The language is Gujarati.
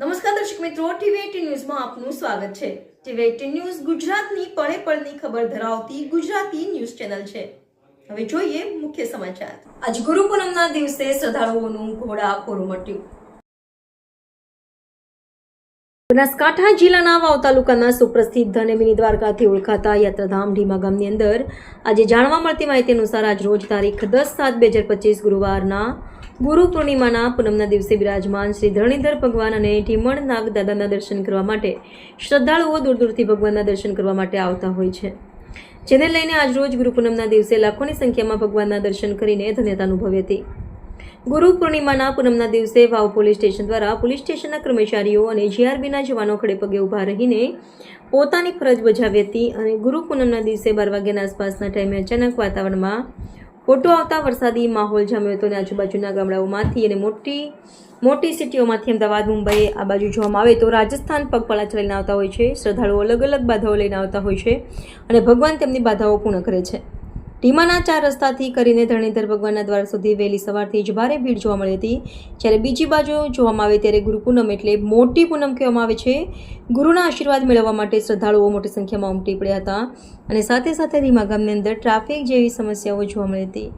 નમસ્કાર દર્શક મિત્રો ટીવી ન્યૂઝમાં આપનું સ્વાગત છે. ટીવી એટીન ન્યૂઝ ગુજરાતની પળે પળની ખબર ધરાવતી ગુજરાતી ન્યૂઝ ચેનલ છે. હવે જોઈએ મુખ્ય સમાચાર. આજ ગુરુ પૂનમના દિવસે શ્રદ્ધાળુઓનું ઘોડાપૂરું મટ્યું બનાસકાંઠા જિલ્લાના વાવ તાલુકાના સુપ્રસિદ્ધ અને મિની દ્વારકાથી ઓળખાતા યાત્રાધામ ઢીમા ગામની અંદર આજે જાણવા મળતી માહિતી અનુસાર આજ રોજ તારીખ દસ સાત બે હજાર પચીસ ગુરુવારના ગુરુ પૂર્ણિમાના પૂનમના દિવસે બિરાજમાન શ્રી ધરણીધર ભગવાન અને ઢીમણ નાગ દાદાના દર્શન કરવા માટે શ્રદ્ધાળુઓ દૂર દૂરથી ભગવાનના દર્શન કરવા માટે આવતા હોય છે. જેને લઈને આજરોજ ગુરુ પૂનમના દિવસે લાખોની સંખ્યામાં ભગવાનના દર્શન કરીને ધન્યતા અનુભવી હતી. ગુરુ પૂર્ણિમાના પૂનમના દિવસે વાવ પોલીસ સ્ટેશન દ્વારા પોલીસ સ્ટેશનના કર્મચારીઓ અને જીઆરબીના જવાનો ખડે પગે ઊભા રહીને પોતાની ફરજ બજાવી હતી અને ગુરુ પૂનમના દિવસે બાર વાગ્યાના આસપાસના ટાઈમે અચાનક વાતાવરણમાં ખોટો આવતા વરસાદી માહોલ જામ્યો હતો અને આજુબાજુના ગામડાઓમાંથી અને મોટી મોટી સિટીઓમાંથી અમદાવાદ, મુંબઈ આ બાજુ જોવામાં આવે તો રાજસ્થાન પગપાળા ચલાવીને આવતા હોય છે. શ્રદ્ધાળુઓ અલગ અલગ બાધાઓ લઈને આવતા હોય છે અને ભગવાન તેમની બાધાઓ પૂર્ણ કરે છે. ટીમાના ચાર રસ્તાથી કરીને ધરણીધર ભગવાનના દ્વાર સુધી વહેલી સવારથી જ ભારે ભીડ જોવા મળી હતી. જ્યારે બીજી બાજુ જોવામાં આવે ત્યારે ગુરુ પૂનમ એટલે મોટી પૂનમ કહેવામાં આવે છે. ગુરુના આશીર્વાદ મેળવવા માટે શ્રદ્ધાળુઓ મોટી સંખ્યામાં ઉમટી પડ્યા હતા અને સાથે સાથે ધીમા ગામની અંદર ટ્રાફિક જેવી સમસ્યાઓ જોવા મળી હતી.